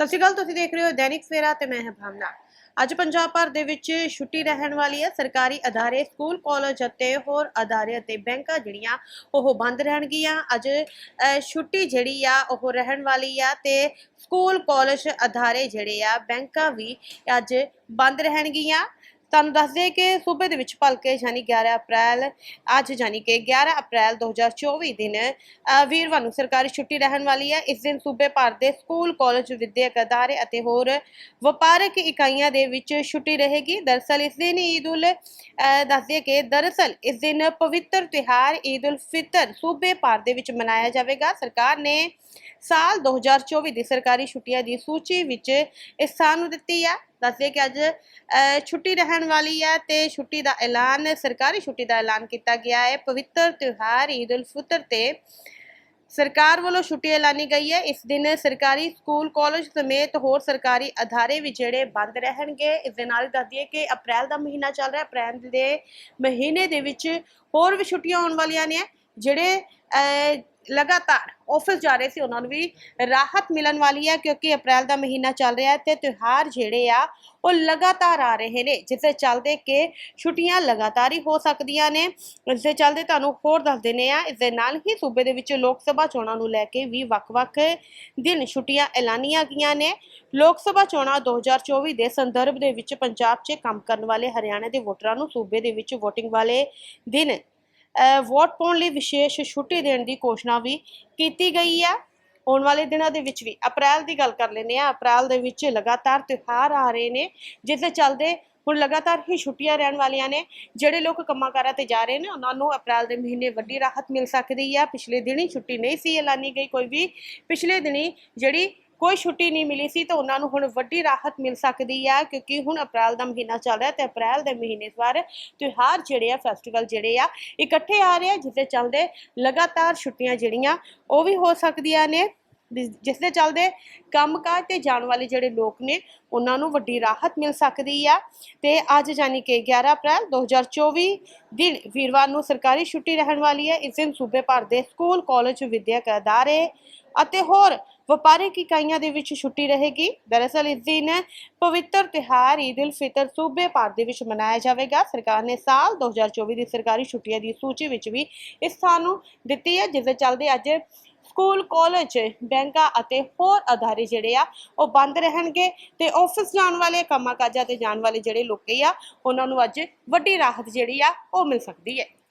ਸਤਿ ਸ਼੍ਰੀ ਅਕਾਲ, ਤੁਸੀਂ ਦੇਖ ਰਹੇ ਹੋ ਦੈਨਿਕ ਸਵੇਰਾ ਤੇ ਮੈਂ ਹਾਂ ਭਾਵਨਾ। ਅੱਜ ਪੰਜਾਬ ਭਰ ਦੇ ਵਿੱਚ ਛੁੱਟੀ ਰਹਿਣ ਵਾਲੀ ਹੈ। ਸਰਕਾਰੀ ਅਦਾਰੇ, ਸਕੂਲ, ਕਾਲਜ ਅਤੇ ਹੋਰ ਅਦਾਰੇ ਅਤੇ ਬੈਂਕਾਂ ਜਿਹੜੀਆਂ, ਉਹ ਬੰਦ ਰਹਿਣਗੀਆਂ। ਅੱਜ ਛੁੱਟੀ ਜਿਹੜੀ ਆ, ਉਹ ਰਹਿਣ ਵਾਲੀ ਆ ਤੇ ਸਕੂਲ, ਕਾਲਜ ਅਦਾਰੇ ਜਿਹੜੇ ਆ, ਬੈਂਕਾਂ ਵੀ ਅੱਜ ਬੰਦ ਰਹਿਣਗੀਆਂ। ਤੁਹਾਨੂੰ ਦੱਸ ਦਈਏ ਕਿ ਸੂਬੇ ਦੇ ਵਿੱਚ ਭਲਕੇ ਯਾਨੀ 11 ਅਪ੍ਰੈਲ ਅੱਜ ਯਾਨੀ ਕਿ 11 ਅਪ੍ਰੈਲ 2024 ਦਿਨ ਅ, ਵੀਰਵਾਰ ਨੂੰ ਸਰਕਾਰੀ ਛੁੱਟੀ ਰਹਿਣ ਵਾਲੀ ਹੈ। ਇਸ ਦਿਨ ਸੂਬੇ ਭਰ ਦੇ ਸਕੂਲ ਕਾਲਜ ਵਿਦਿਅਕ ਅਦਾਰੇ ਅਤੇ ਹੋਰ ਵਪਾਰਕ ਇਕਾਈਆਂ ਦੇ ਵਿੱਚ ਛੁੱਟੀ ਰਹੇਗੀ। ਦਰਅਸਲ ਇਸ ਦਿਨ ਈਦ ਉਲ ਅ, ਦੱਸ ਦਈਏ ਕਿ ਦਰਅਸਲ ਇਸ ਦਿਨ ਪਵਿੱਤਰ ਤਿਉਹਾਰ ਈਦ ਉਲ ਫਿਤਰ ਸੂਬੇ ਭਰ ਦੇ ਵਿੱਚ ਮਨਾਇਆ ਜਾਵੇਗਾ। ਸਰਕਾਰ ਨੇ ਸਾਲ 2024 ਦੀ ਸਰਕਾਰੀ ਛੁੱਟੀਆਂ ਦੀ ਸੂਚੀ ਵਿੱਚ ਇਸ ਸਥਾਨ ਨੂੰ ਦਿੱਤੀ ਹੈ। ਦੱਸਦੇ ਕਿ ਅੱਜ ਛੁੱਟੀ ਰਹਿਣ ਵਾਲੀ ਹੈ ਤੇ ਛੁੱਟੀ ਦਾ ਐਲਾਨ, ਸਰਕਾਰੀ ਛੁੱਟੀ ਦਾ ਐਲਾਨ ਕੀਤਾ ਗਿਆ ਹੈ। ਪਵਿੱਤਰ ਤਿਉਹਾਰ ਈਦ ਉਲ ਫਿਤਰ ਤੇ ਸਰਕਾਰ ਵੱਲੋਂ ਛੁੱਟੀ ਐਲਾਨੀ ਗਈ ਹੈ। ਇਸ ਦਿਨ ਸਰਕਾਰੀ ਸਕੂਲ, ਕਾਲਜ ਸਮੇਤ ਹੋਰ ਸਰਕਾਰੀ ਅਦਾਰੇ ਵੀ ਜਿਹੜੇ ਬੰਦ ਰਹਿਣਗੇ। ਇਸ ਦੇ ਨਾਲ ਹੀ ਦੱਸ ਦਈਏ ਕਿ ਅਪ੍ਰੈਲ ਦਾ ਮਹੀਨਾ ਚੱਲ ਰਿਹਾ ਅਪ੍ਰੈਲ ਦੇ ਮਹੀਨੇ ਦੇ ਵਿੱਚ ਹੋਰ ਵੀ ਛੁੱਟੀਆਂ ਆਉਣ ਵਾਲੀਆਂ ਨੇ, ਜਿਹੜੇ ਲਗਾਤਾਰ ਆਫਿਸ ਜਾ ਰਹੇ ਸੀ, ਉਹਨਾਂ ਨੂੰ ਵੀ ਰਾਹਤ ਮਿਲਣ ਵਾਲੀ ਹੈ, ਕਿਉਂਕਿ ਅਪ੍ਰੈਲ ਦਾ ਮਹੀਨਾ ਚੱਲ ਰਿਹਾ ਹੈ ਤੇ ਤਿਉਹਾਰ ਜਿਹੜੇ ਆ, ਉਹ ਲਗਾਤਾਰ ਆ ਰਹੇ ਨੇ ਜਿਸ ਦੇ ਚੱਲਦੇ ਕਿ ਛੁੱਟੀਆਂ ਲਗਾਤਾਰ ਹੀ ਹੋ ਸਕਦੀਆਂ ਨੇ। ਇਸ ਦੇ ਚੱਲਦੇ ਤੁਹਾਨੂੰ ਹੋਰ ਦੱਸ ਦਿੰਦੇ ਆ ਇਸ ਦੇ ਨਾਲ ਹੀ ਸੂਬੇ ਦੇ ਵਿੱਚ ਲੋਕ ਸਭਾ ਚੋਣਾਂ ਨੂੰ ਲੈ ਕੇ ਵੀ ਵੱਖ-ਵੱਖ ਦਿਨ ਛੁੱਟੀਆਂ ਐਲਾਨੀਆਂ ਗਈਆਂ ਨੇ। ਲੋਕ ਸਭਾ ਚੋਣਾਂ 2024 ਦੇ ਸੰਦਰਭ ਦੇ ਵਿੱਚ ਪੰਜਾਬ 'ਚ ਕੰਮ ਕਰਨ ਵਾਲੇ ਹਰਿਆਣਾ ਦੇ ਵੋਟਰਾਂ ਨੂੰ ਸੂਬੇ ਦੇ ਵਿੱਚ VOTING ਵਾਲੇ ਦਿਨ ਵੋਟ ਪਾਉਣ ਲਈ ਵਿਸ਼ੇਸ਼ ਛੁੱਟੀ ਦੇਣ ਦੀ ਘੋਸ਼ਣਾ ਵੀ ਕੀਤੀ ਗਈ ਹੈ ਆਉਣ ਵਾਲੇ ਦਿਨਾਂ ਦੇ ਵਿੱਚ ਵੀ ਅਪ੍ਰੈਲ ਦੀ ਗੱਲ ਕਰ ਲੈਂਦੇ ਆ। ਅਪ੍ਰੈਲ ਦੇ ਵਿੱਚ ਲਗਾਤਾਰ ਤਿਉਹਾਰ ਆ ਰਹੇ ਨੇ, ਜਿਸ ਦੇ ਚੱਲਦੇ ਹੁਣ ਲਗਾਤਾਰ ਹੀ ਛੁੱਟੀਆਂ ਰਹਿਣ ਵਾਲੀਆਂ ਨੇ। ਜਿਹੜੇ ਲੋਕ ਕੰਮਾਂ ਕਾਰਾਂ ਤੇ ਜਾ ਰਹੇ ਨੇ, ਉਹਨਾਂ ਨੂੰ ਅਪ੍ਰੈਲ ਦੇ ਮਹੀਨੇ ਵੱਡੀ ਰਾਹਤ ਮਿਲ ਸਕਦੀ ਹੈ ਪਿਛਲੇ ਦਿਨੀ ਛੁੱਟੀ ਨਹੀਂ ਸੀ ਐਲਾਨੀ ਗਈ ਕੋਈ ਵੀ। ਪਿਛਲੇ ਦਿਨੀ ਜਿਹੜੀ ਕੋਈ ਛੁੱਟੀ ਨਹੀਂ ਮਿਲੀ ਸੀ ਤਾਂ ਉਹਨਾਂ ਨੂੰ ਹੁਣ ਵੱਡੀ ਰਾਹਤ ਮਿਲ ਸਕਦੀ ਹੈ ਕਿਉਂਕਿ ਹੁਣ ਅਪ੍ਰੈਲ ਦਾ ਮਹੀਨਾ ਚੱਲ ਰਿਹਾ ਤੇ ਅਪ੍ਰੈਲ ਦੇ ਮਹੀਨੇ ਵਾਰ ਤਿਉਹਾਰ ਜਿਹੜੇ ਆ ਫੈਸਟੀਵਲ ਜਿਹੜੇ ਆ, ਇਕੱਠੇ ਆ ਰਹੇ ਆ ਜਿਸ ਦੇ ਚੱਲਦੇ ਲਗਾਤਾਰ ਛੁੱਟੀਆਂ ਜਿਹੜੀਆਂ ਉਹ ਵੀ ਹੋ ਸਕਦੀਆਂ ਨੇ। ਜਿਸ ਜਿਸ ਦੇ ਚੱਲਦੇ ਕੰਮਕਾਜ ਤੇ ਜਾਣ ਵਾਲੇ ਜਿਹੜੇ ਲੋਕ ਨੇ, ਉਹਨਾਂ ਨੂੰ ਵੱਡੀ ਰਾਹਤ ਮਿਲ ਸਕਦੀ ਆ। ਤੇ ਅੱਜ ਯਾਨੀ ਕਿ 11 ਅਪ੍ਰੈਲ 2024 ਦਿਨ ਵੀਰਵਾਰ ਨੂੰ ਸਰਕਾਰੀ ਛੁੱਟੀ ਰਹਿਣ ਵਾਲੀ ਹੈ। ਇਸ ਦਿਨ ਸੂਬੇ ਭਰ ਦੇ ਸਕੂਲ, ਕਾਲਜ, ਵਿਦਿਅਕ ਅਦਾਰੇ ਅਤੇ ਹੋਰ ਵਪਾਰਕ ਇਕਾਈਆਂ ਦੇ ਵਿੱਚ ਛੁੱਟੀ ਰਹੇਗੀ? ਦਰਅਸਲ ਇਸ ਦਿਨ ਪਵਿੱਤਰ ਤਿਉਹਾਰ ਈਦ ਉਲ ਫਿਤਰ ਸੂਬੇ ਭਰ ਦੇ ਵਿੱਚ ਮਨਾਇਆ ਜਾਵੇਗਾ। ਸਰਕਾਰ ਨੇ ਸਾਲ 2024 ਦੀ ਸਰਕਾਰੀ ਛੁੱਟੀਆਂ ਦੀ ਸੂਚੀ ਵਿੱਚ ਵੀ ਇਸ ਸਥਾਨ ਨੂੰ ਦਿੱਤੀ ਹੈ, ਜਿਸ ਦੇ ਚੱਲਦੇ ਅੱਜ ਸਕੂਲ, ਕਾਲਜ, ਬੈਂਕਾਂ ਅਤੇ ਹੋਰ ਅਦਾਰੇ ਜਿਹੜੇ ਆ, ਉਹ ਬੰਦ ਰਹਿਣਗੇ ਤੇ ਆਫਿਸ ਜਾਣ ਵਾਲੇ, ਕੰਮਾਂ ਕਾਜਾਂ ਤੇ ਜਾਣ ਵਾਲੇ ਜਿਹੜੇ ਲੋਕੀ ਆ, ਉਹਨਾਂ ਨੂੰ ਅੱਜ ਵੱਡੀ ਰਾਹਤ ਜਿਹੜੀ ਆ, ਉਹ ਮਿਲ ਸਕਦੀ ਹੈ।